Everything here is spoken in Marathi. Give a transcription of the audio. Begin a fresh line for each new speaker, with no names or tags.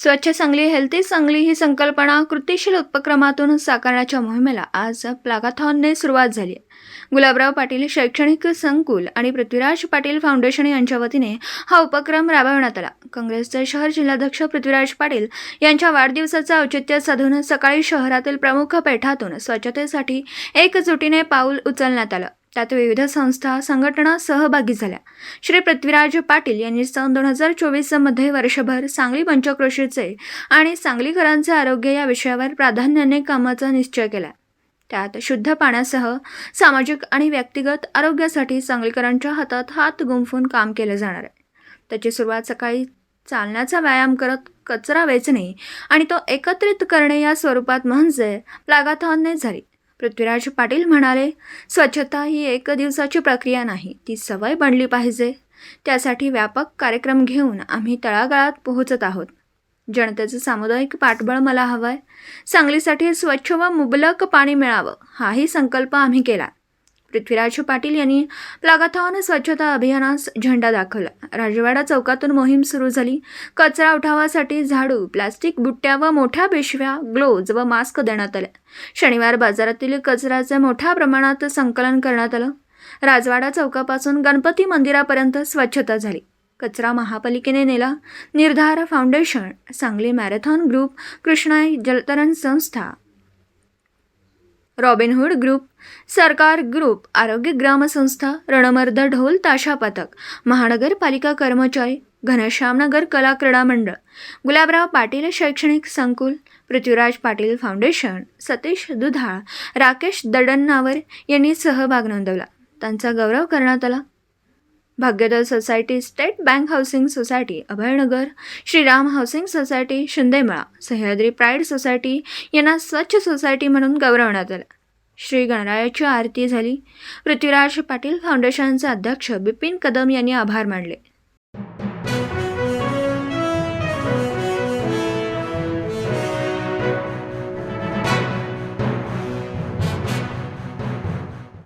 स्वच्छ सांगली हेल्थी सांगली ही संकल्पना कृतीशील उपक्रमातून साकारण्याच्या मोहिमेला आज प्लागाथॉनने सुरुवात झाली गुलाबराव पाटील शैक्षणिक संकुल आणि पृथ्वीराज पाटील फाउंडेशन यांच्या वतीने हा उपक्रम राबवण्यात आला. काँग्रेसचे शहर जिल्हाध्यक्ष पृथ्वीराज पाटील यांच्या वाढदिवसाचं औचित्य साधून सकाळी शहरातील प्रमुख पेठातून स्वच्छतेसाठी एकजुटीने पाऊल उचलण्यात आलं. त्यात विविध संस्था संघटना सहभागी झाल्या. श्री पृथ्वीराज पाटील यांनी सन दोन हजार चोवीसमध्ये वर्षभर सांगली पंचक्रोशीचे आणि सांगलीकरांचे आरोग्य या विषयावर प्राधान्याने कामाचा निश्चय केला. त्यात शुद्ध पाण्यासह सामाजिक आणि व्यक्तिगत आरोग्यासाठी सांगलीकरांच्या हातात हात गुंफून काम केलं जाणार आहे. त्याची सुरुवात सकाळी चालण्याचा व्यायाम करत कचरा वेचणे आणि तो एकत्रित करणे या स्वरूपात म्हणजे प्लागाथॉनने झाली. पृथ्वीराज पाटील म्हणाले स्वच्छता ही एक दिवसाची प्रक्रिया नाही ती सवय बनली पाहिजे. त्यासाठी व्यापक कार्यक्रम घेऊन आम्ही तळागाळात पोहोचत आहोत. जनतेचं सामुदायिक पाठबळ मला हवंय. सांगलीसाठी स्वच्छ व मुबलक पाणी मिळावं हाही संकल्प आम्ही केला. पृथ्वीराज पाटील यांनी प्लागाथॉन स्वच्छता अभियानास झेंडा दाखवला. राजवाडा चौकातून मोहीम सुरू झाली. कचरा उठावासाठी झाडू प्लास्टिक बुट्ट्या व मोठ्या पिशव्या ग्लोव्ज व मास्क देण्यात आले शनिवार बाजारातील कचऱ्याचे मोठ्या प्रमाणात संकलन करण्यात आलं. राजवाडा चौकापासून गणपती मंदिरापर्यंत स्वच्छता झाली. कचरा महापालिकेने नेला. Nirdhar foundation Sangli marathon group Krishnai जलतरण संस्था रॉबिनहूड ग्रुप सरकार ग्रुप आरोग्य ग्रामसंस्था रणमर्द ढोल ताशा पथक महानगरपालिका कर्मचारी घनश्यामनगर कला क्रीडा मंडळ गुलाबराव पाटील शैक्षणिक संकुल पृथ्वीराज पाटील फाउंडेशन सतीश दुधाळ राकेश दडन्नावर यांनी सहभाग नोंदवला. त्यांचा गौरव करण्यात आला. Bhagyadal society state bank housing society Abhaynagar Shriram housing society Shindemala Sahyadri pride society यांना स्वच्छ सोसायटी म्हणून गौरवण्यात आलं. श्री गणरायाची आरती झाली. पृथ्वीराज पाटील फाउंडेशनचे अध्यक्ष बिपिन कदम यांनी आभार मानले.